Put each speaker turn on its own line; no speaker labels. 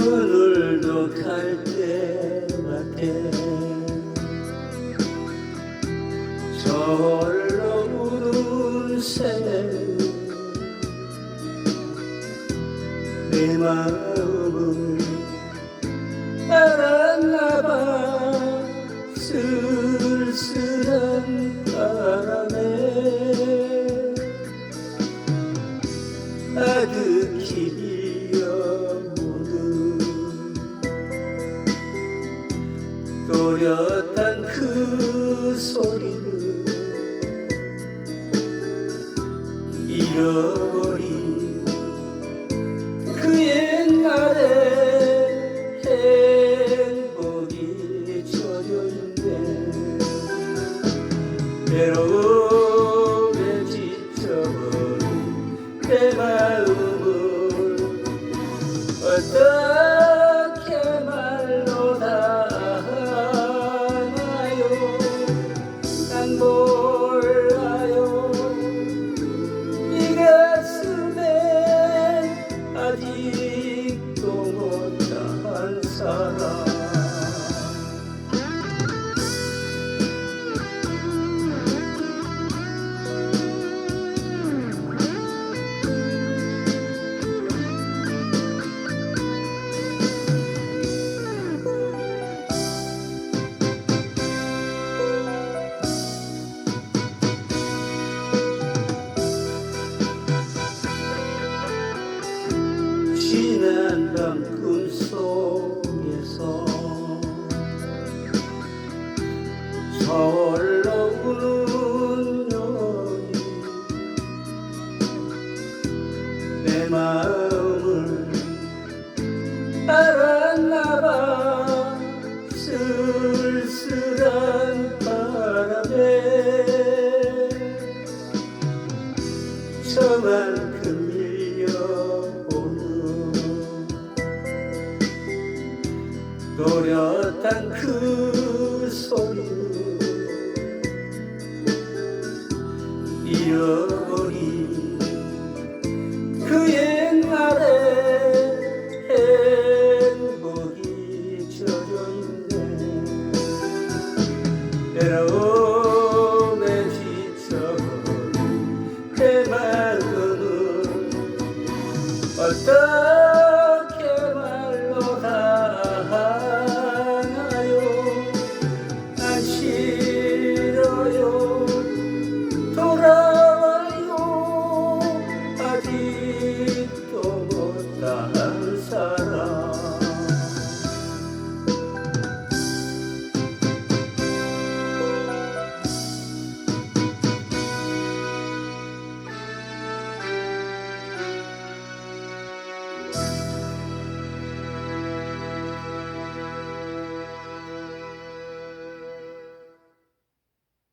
기억할 때마다 절로 우는 새내 마음을 알았나 봐. 쓸쓸한 바람에 아득 또렷한 그 소리를 잃어 지난 밤 꿈속에서 서울로 우는 여인 내 마음을 알았나봐. 쓸쓸한 바람에 저만큼 밀려오 노렸던 그 소리. 잃어버린 그 옛날의 행복이 젖어있네. 외로움에 지쳐버린 내 마음은 어떤